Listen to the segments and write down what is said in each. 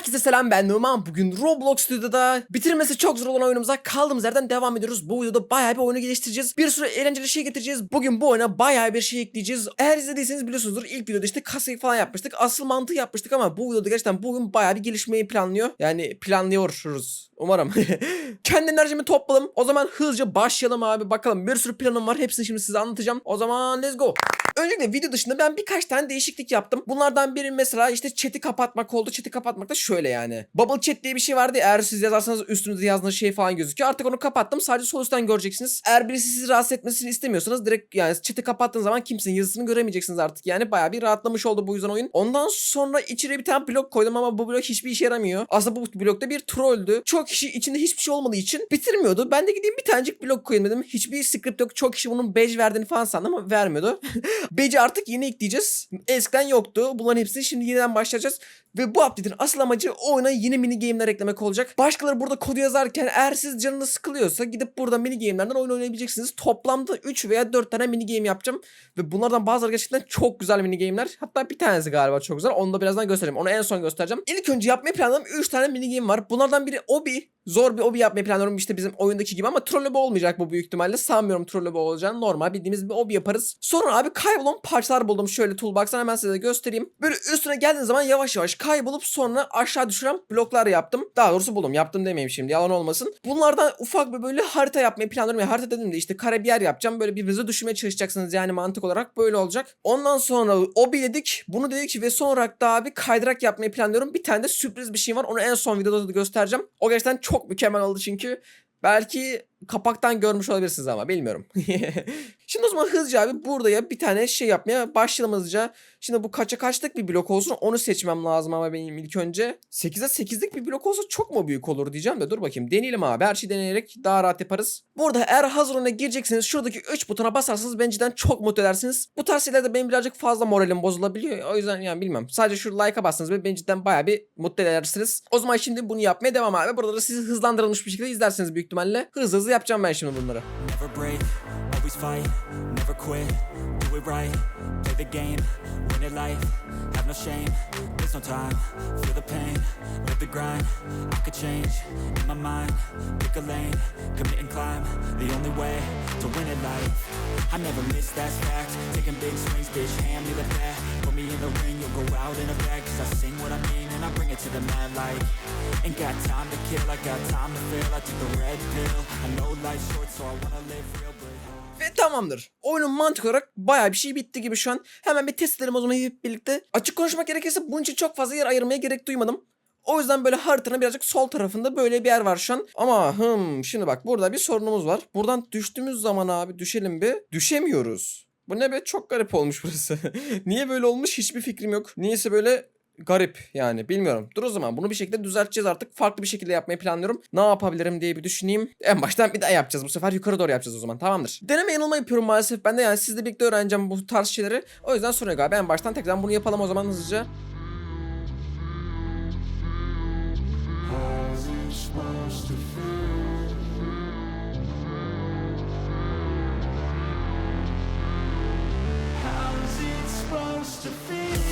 Herkese selam ben Numan. Bugün Roblox Studio'da bitirmesi çok zor olan oyunumuza kaldığımız yerden devam ediyoruz. Bu videoda bayağı bir oyunu geliştireceğiz. Bir sürü eğlenceli şey getireceğiz. Bugün bu oyuna bayağı bir şey ekleyeceğiz. Eğer izlediyseniz biliyorsunuzdur ilk videoda işte kasayı falan yapmıştık. Asıl mantığı yapmıştık ama bu videoda gerçekten bu oyun bayağı bir gelişmeyi planlıyor. Yani planlıyoruz. Umarım. Kendi enerjimi topladım. O zaman hızlıca başlayalım abi. Bakalım bir sürü planım var. Hepsini şimdi size anlatacağım. O zaman let's go. Öncelikle video dışında ben birkaç tane değişiklik yaptım. Bunlardan biri mesela işte chat'i kapatmak oldu. Chat'i kapatmak da şöyle yani. Bubble chat diye bir şey vardı. Eğer siz yazarsanız üstünüzde yazdığınız şey falan gözüküyor. Artık onu kapattım. Sadece sol üstten göreceksiniz. Eğer birisi sizi rahatsız etmesini istemiyorsanız direkt yani chat'i kapattığınız zaman kimsenin yazısını göremeyeceksiniz artık. Yani bayağı bir rahatlamış oldu bu yüzden oyun. Ondan sonra içine bir tane blok koydum ama bu blok hiçbir işe yaramıyor. Aslında bu blokta bir trolldü. Çok kişi içinde hiçbir şey olmadığı için bitirmiyordu. Ben de gideyim bir tanecik blok koyayım dedim. Hiçbir script yok. Çok kişi bunun badge verdiğini falan sandı ama vermiyordu. badge'i artık yeni ekleyeceğiz. Eskiden yoktu. Bunların hepsini şimdi yeniden başlayacağız. Ve bu update'in asıl amacı oyuna yeni mini game'ler eklemek olacak. Başkaları burada kodu yazarken eğer siz canınız sıkılıyorsa gidip burada mini game'lerden oyun oynayabileceksiniz. Toplamda 3 veya 4 tane mini game yapacağım. Ve bunlardan bazıları gerçekten çok güzel mini game'ler. Hatta bir tanesi galiba çok güzel. Onu da birazdan göstereceğim. Onu en son göstereceğim. İlk önce yapmayı planladığım 3 tane mini game var. Bunlardan biri Obi. Zor bir obi yapmayı planlıyorum işte bizim oyundaki gibi ama trolley olmayacak bu büyük ihtimalle. Sanmıyorum trolley olacağını. Normal bildiğimiz bir obi yaparız. Sonra abi kaybolan parçalar buldum. Şöyle toolbox'tan hemen size göstereyim. Böyle üstüne geldiğiniz zaman yavaş yavaş kaybolup sonra aşağı düşüren bloklar yaptım. Daha doğrusu buldum. Yaptım demeyeyim şimdi yalan olmasın. Bunlardan ufak bir böyle harita yapmayı planlıyorum. Yani harita dediğimde işte kare bir yer yapacağım. Böyle birbirinize düşmeye çalışacaksınız yani mantık olarak böyle olacak. Ondan sonra obi dedik. Bunu dedik ve sonra olarak da abi kaydırak yapmayı planlıyorum. Bir tane de sürpriz bir şey var. Onu en son videoda da göstereceğim. O gerçekten çok mükemmel oldu çünkü. Belki kapaktan görmüş olabilirsiniz ama bilmiyorum. Şimdi o zaman hızlıca abi burada ya bir tane şey yapmaya başlayalım hızlıca. Şimdi bu kaça kaçlık bir blok olsun onu seçmem lazım ama benim ilk önce. 8'e 8'lik bir blok olsa çok mu büyük olur diyeceğim de dur bakayım deneyelim abi. Her şeyi deneyerek daha rahat yaparız. Burada eğer hazır oyuna girecekseniz şuradaki 3 butona basarsanız beni cidden çok mutlu edersiniz. Bu tarz şeylerde benim birazcık fazla moralim bozulabiliyor. O yüzden yani bilmem. Sadece şu like'a bassanız beni cidden bayağı bir mutlu edersiniz. O zaman şimdi bunu yapmaya devam abi. Burada da sizi hızlandırılmış bir şekilde izlersiniz büyük ihtimalle. Hızlı hızlı yapacağım ben şimdi bunları. Always fight, never quit, do it right, play the game, win it life, have no shame, there's no time, feel the pain, live the grind, I could change, in my mind, pick a lane, commit and climb, the only way to win it life, I never miss that's fact, taking big swings, bitch, hand me the bat, put me in the ring, you'll go out in a bag, cause I sing what I mean and I bring it to the mad light, ain't got time to kill, I got time to feel, I took the red pill, I know life's short so I wanna live real tamamdır. Oyunun mantık olarak bayağı bir şey bitti gibi şu an. Hemen bir test edelim o zaman hep birlikte. Açık konuşmak gerekirse bunun için çok fazla yer ayırmaya gerek duymadım. O yüzden böyle haritanın birazcık sol tarafında böyle bir yer var şu an. Ama hım şimdi bak burada bir sorunumuz var. Buradan düştüğümüz zaman abi düşelim bir. Düşemiyoruz. Bu ne be çok garip olmuş burası. Niye böyle olmuş hiçbir fikrim yok. Niyeyse böyle garip yani bilmiyorum. Dur o zaman bunu bir şekilde düzelteceğiz artık. Farklı bir şekilde yapmayı planlıyorum. Ne yapabilirim diye bir düşüneyim. En baştan bir daha yapacağız. Bu sefer yukarı doğru yapacağız o zaman tamamdır. Deneme yanılma yapıyorum maalesef. Ben de yani sizle birlikte öğreneceğim bu tarz şeyleri. O yüzden sonra galiba en baştan tekrar bunu yapalım o zaman hızlıca. To feel?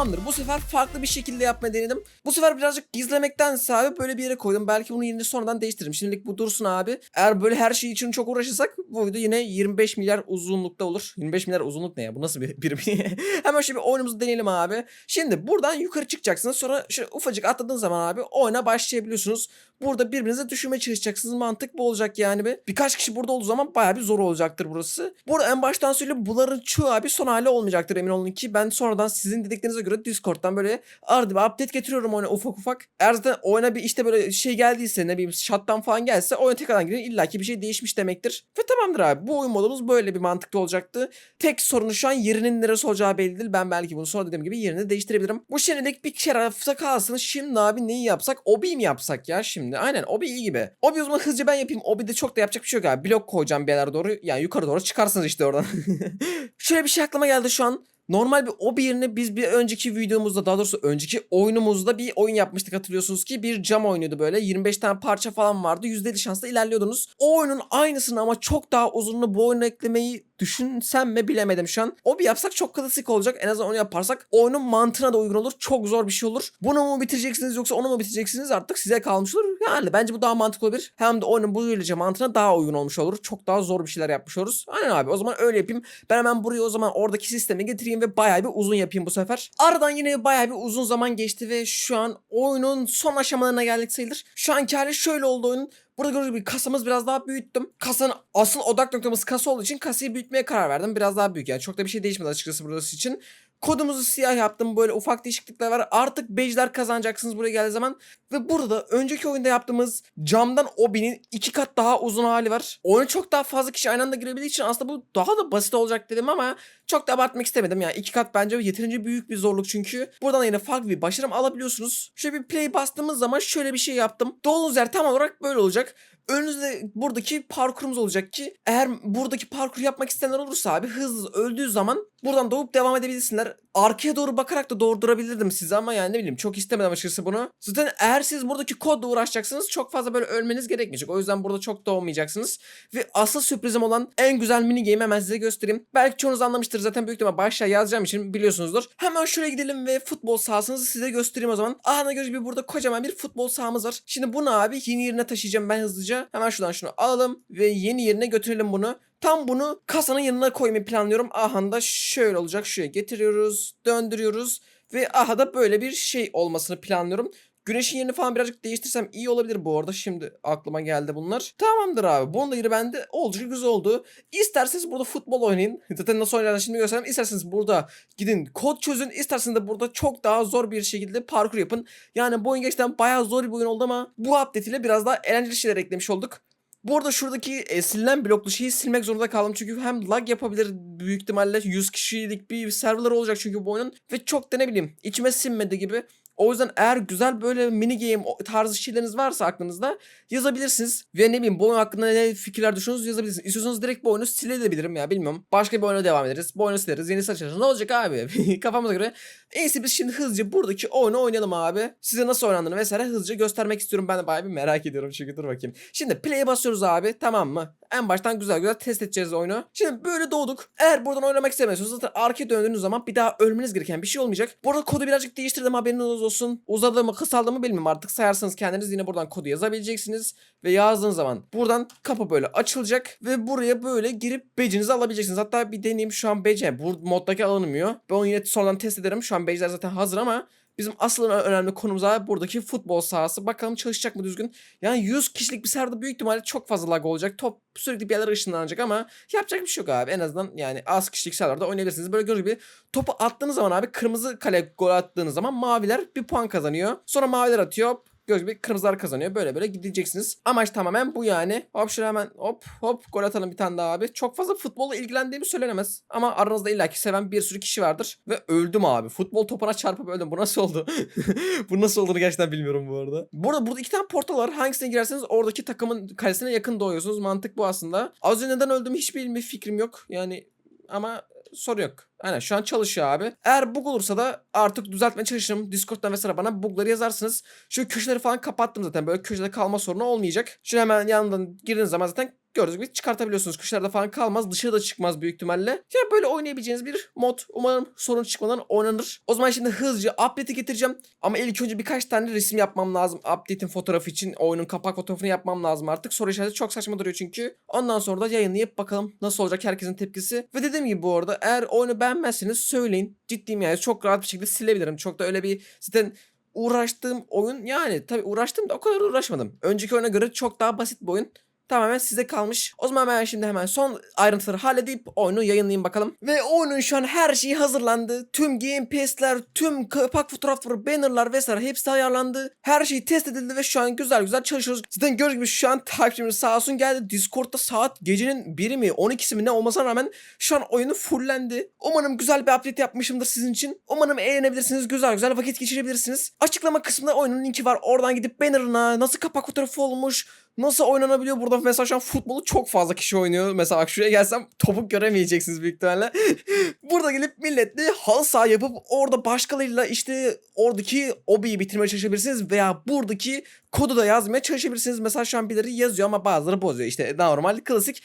Tamamdır. Bu sefer farklı bir şekilde yapmayı denedim. Bu sefer birazcık gizlemektense abi böyle bir yere koydum. Belki bunu yine sonradan değiştiririm. Şimdilik bu dursun abi. Eğer böyle her şey için çok uğraşırsak bu video yine 25 milyar uzunlukta olur. 25 milyar uzunluk ne ya? Bu nasıl bir birim? Hemen şöyle bir oyunumuzu deneyelim abi. Şimdi buradan yukarı çıkacaksınız. Sonra şöyle ufacık atladığınız zaman abi oyuna başlayabiliyorsunuz. Burada birbirinize düşürmeye çalışacaksınız. Mantık bu olacak yani be. Birkaç kişi burada olduğu zaman bayağı bir zor olacaktır burası. Burada en baştan söyleyeyim bunların çoğu abi son hali olmayacaktır emin olun ki. Ben sonradan sizin dediklerinize göre Discord'dan böyle arada bir update getiriyorum oyuna ufak ufak. Eğer zaten oyuna bir işte böyle şey geldiyse ne bileyim shutdown falan gelse oyuna tekrardan girin illaki bir şey değişmiş demektir. Ve tamamdır abi bu oyun modumuz böyle bir mantıklı olacaktı. Tek sorunu şu an yerinin neresi olacağı belli değil. Ben belki bunu sonra dediğim gibi yerini değiştirebilirim. Bu şimdilik bir kere hafta kalsın. Şimdi abi neyi yapsak? Obi mi yapsak ya şimdi? Aynen Obi iyi gibi. Obi o zaman hızlıca ben yapayım. Obi'de çok da yapacak bir şey yok abi. Blok koyacağım bir yerlere doğru. Yani yukarı doğru çıkarsınız işte oradan. Şöyle bir şey aklıma geldi şu an. Normal bir obi yerine biz bir önceki videomuzda daha doğrusu önceki oyunumuzda bir oyun yapmıştık hatırlıyorsunuz ki bir cam oyunuydu böyle 25 tane parça falan vardı %50 şansla ilerliyordunuz. O oyunun aynısını ama çok daha uzunluğu bu oyuna eklemeyi düşünsem mi bilemedim şu an. Obi yapsak çok klasik olacak en azından onu yaparsak oyunun mantığına da uygun olur çok zor bir şey olur. Bunu mu bitireceksiniz yoksa onu mu bitireceksiniz artık size kalmış olur. Yani bence bu daha mantıklı olabilir. Hem de oyunun bu böylece mantığına daha uygun olmuş olur. Çok daha zor bir şeyler yapmış oluruz. Aynen abi o zaman öyle yapayım. Ben hemen buraya o zaman oradaki sistemi getireyim ve bayağı bir uzun yapayım bu sefer. Aradan yine bayağı bir uzun zaman geçti ve şu an oyunun son aşamalarına geldik sayılır. Şu anki hali şöyle oldu oyunun. Burada gördüğünüz gibi kasamız biraz daha büyüttüm. Kasanın asıl odak noktamız kasa olduğu için kasayı büyütmeye karar verdim. Biraz daha büyük yani çok da bir şey değişmedi açıkçası burası için. Kodumuzu siyah yaptım. Böyle ufak değişiklikler var. Artık bejler kazanacaksınız buraya geldiği zaman. Ve burada da önceki oyunda yaptığımız camdan obinin iki kat daha uzun hali var. Oyuna çok daha fazla kişi aynı anda girebildiği için aslında bu daha da basit olacak dedim ama çok da abartmak istemedim. Yani iki kat bence yeterince büyük bir zorluk çünkü. Buradan yine farklı bir başarım alabiliyorsunuz. Şöyle bir play bastığımız zaman şöyle bir şey yaptım. Doğduğunuz yer tam olarak böyle olacak. Önünüzde buradaki parkurumuz olacak ki eğer buradaki parkur yapmak isteyenler olursa abi hızlı öldüğü zaman buradan doğup devam edebilirsinler. Arkaya doğru bakarak da doğurdurabilirdim sizi ama yani ne bileyim çok istemedim açıkçası bunu. Zaten eğer siz buradaki kodla uğraşacaksınız çok fazla böyle ölmeniz gerekmeyecek. O yüzden burada çok doğmayacaksınız. Ve asıl sürprizim olan en güzel mini game hemen size göstereyim. Belki çoğunuz anlamıştır zaten büyük ihtimal başlığa yazacağım için biliyorsunuzdur. Hemen şuraya gidelim ve futbol sahasınızı size göstereyim o zaman. Ahana göre bir burada kocaman bir futbol sahamız var. Şimdi bunu abi yeni yerine taşıyacağım ben hızlıca. Hemen şuradan şunu alalım ve yeni yerine götürelim bunu. Tam bunu kasanın yanına koymayı planlıyorum. Aha da şöyle olacak. Şuraya getiriyoruz, döndürüyoruz ve aha da böyle bir şey olmasını planlıyorum. Güneşin yerini falan birazcık değiştirsem iyi olabilir bu arada. Şimdi aklıma geldi bunlar. Tamamdır abi. Bunun da yeri bende oldukça güzel oldu. İsterseniz burada futbol oynayın. Zaten nasıl oynayacağını şimdi göstereyim. İsterseniz burada gidin kod çözün. İsterseniz de burada çok daha zor bir şekilde parkur yapın. Yani bu oyun gerçekten bayağı zor bir oyun oldu ama bu update ile biraz daha eğlenceli şeyler eklemiş olduk. Bu arada şuradaki e, silinen bloklu şeyi silmek zorunda kaldım. Çünkü hem lag yapabilir büyük ihtimalle 100 kişilik bir serverlar olacak çünkü bu oyunun. Ve çok da ne bileyim içime sinmedi gibi. O yüzden eğer güzel böyle mini game tarzı şeyleriniz varsa aklınızda yazabilirsiniz. Ve ne bileyim bu oyun hakkında ne fikirler düşünüyorsunuz yazabilirsiniz. İstiyorsanız direkt bu oyunu silebilirim ya bilmiyorum. Başka bir oyuna devam ederiz. Bu oyunu sileriz. Yeni açarız. Ne olacak abi? Kafamıza göre. İyisi biz şimdi hızlıca buradaki oyunu oynayalım abi. Size nasıl oynandığını vesaire hızlıca göstermek istiyorum. Ben de bayağı bir merak ediyorum çünkü dur bakayım. Şimdi play'e basıyoruz abi tamam mı? En baştan güzel güzel test edeceğiz oyunu. Şimdi böyle doğduk. Eğer buradan oynamak istemiyorsanız zaten arkaya döndüğünüz zaman bir daha ölmeniz gereken bir şey olmayacak. Bu arada kodu birazcık değiştirdim haberiniz olsun. Uzadı mı kısaldı mı bilmiyorum artık sayarsanız kendiniz yine buradan kodu yazabileceksiniz. Ve yazdığınız zaman buradan kapı böyle açılacak ve buraya böyle girip becinizi alabileceksiniz. Hatta bir deneyeyim şu an bece. Bu moddaki alınmıyor. Ben onu yine sonradan test ederim. Şu an beceler zaten hazır ama Bizim asıl önemli konumuz abi buradaki futbol sahası. Bakalım çalışacak mı düzgün? Yani 100 kişilik bir serverda büyük ihtimalle çok fazla lag olacak. Top sürekli bir yerlere ışınlanacak ama yapacak bir şey yok abi. En azından yani az kişilik serverda oynayabilirsiniz. Böyle gördüğünüz gibi topu attığınız zaman abi kırmızı kale gol attığınız zaman maviler bir puan kazanıyor. Sonra maviler atıyor. Gördüğünüz gibi kırmızılar kazanıyor. Böyle böyle gideceksiniz. Amaç tamamen bu yani. Hop şuraya hemen hop hop gol atalım bir tane daha abi. Çok fazla futbolla ilgilendiğimi söylenemez. Ama aranızda illaki seven bir sürü kişi vardır. Ve öldüm abi. Futbol topuna çarpıp öldüm. Bu nasıl oldu? bu nasıl olduğunu gerçekten bilmiyorum bu arada. Burada burada iki tane portal var. Hangisine girerseniz oradaki takımın kalesine yakın doğuyorsunuz. Mantık bu aslında. Az önce neden öldüm hiçbir bir fikrim yok. Yani ama soru yok. Aynen şu an çalışıyor abi. Eğer bug olursa da artık düzeltmeye çalışırım. Discord'dan vesaire bana bugları yazarsınız. Şu köşeleri falan kapattım zaten. Böyle köşede kalma sorunu olmayacak. Şu hemen yanından girdiğiniz zaman zaten gördüğünüz gibi çıkartabiliyorsunuz. Köşelerde falan kalmaz. Dışarıda çıkmaz büyük ihtimalle. Ya böyle oynayabileceğiniz bir mod. Umarım sorun çıkmadan oynanır. O zaman şimdi hızlıca update'i getireceğim. Ama ilk önce birkaç tane resim yapmam lazım. Update'in fotoğrafı için oyunun kapak fotoğrafını yapmam lazım artık. Soru işareti çok saçma duruyor çünkü. Ondan sonra da yayınlayıp bakalım nasıl olacak herkesin tepkisi. Ve dediğim gibi bu arada eğer oyunu beğenmezseniz söyleyin. Ciddiyim yani çok rahat bir şekilde silebilirim. Çok da öyle bir zaten uğraştığım oyun yani tabii uğraştım da o kadar uğraşmadım. Önceki oyuna göre çok daha basit bir oyun. Tamamen size kalmış. O zaman ben şimdi hemen son ayrıntıları halledip oyunu yayınlayayım bakalım. Ve oyunun şu an her şeyi hazırlandı. Tüm game pass'ler, tüm kapak fotoğrafları, bannerlar vesaire hepsi ayarlandı. Her şey test edildi ve şu an güzel güzel çalışıyoruz. Zaten gördüğünüz gibi şu an takipçimiz sağ olsun geldi. Discord'da saat gecenin 1'i mi 12'si mi ne olmasına rağmen şu an oyunu fullendi. Umarım güzel bir update yapmışımdır sizin için. Umarım eğlenebilirsiniz. Güzel güzel vakit geçirebilirsiniz. Açıklama kısmında oyunun linki var. Oradan gidip banner'ına nasıl kapak fotoğrafı olmuş, nasıl oynanabiliyor burada mesela şu an futbolu çok fazla kişi oynuyor. Mesela bak şuraya gelsem topuk göremeyeceksiniz büyük ihtimalle. burada gelip milletle halı saha yapıp orada başkalarıyla işte oradaki obiyi bitirmeye çalışabilirsiniz veya buradaki kodu da yazmaya çalışabilirsiniz. Mesela şu an birileri yazıyor ama bazıları bozuyor. İşte normal klasik.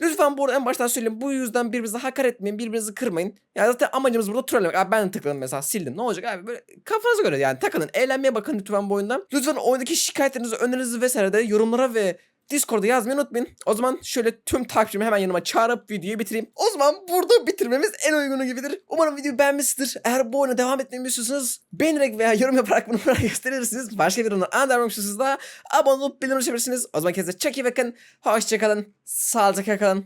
Lütfen bu arada en baştan söyleyeyim. Bu yüzden birbirinize hakaret etmeyin. Birbirinizi kırmayın. Ya zaten amacımız burada trollemek. Abi ben de tıkladım mesela sildim. Ne olacak abi böyle kafanıza göre yani takılın. Eğlenmeye bakın lütfen bu oyundan. Lütfen oyundaki şikayetlerinizi, önerinizi vesaire de yorumlara ve Discord'da yazmayı unutmayın. O zaman şöyle tüm takipçimi hemen yanıma çağırıp videoyu bitireyim. O zaman burada bitirmemiz en uygunu gibidir. Umarım videoyu beğenmişsinizdir. Eğer bu oyuna devam etmemi istiyorsanız beğenerek veya yorum yaparak bunu bana gösterirsiniz. Başka bir oyundan anlatmak istiyorsanız da abone olup bildirim açabilirsiniz. O zaman kendinize çok iyi bakın. Hoşçakalın. Sağlıcakla kalın.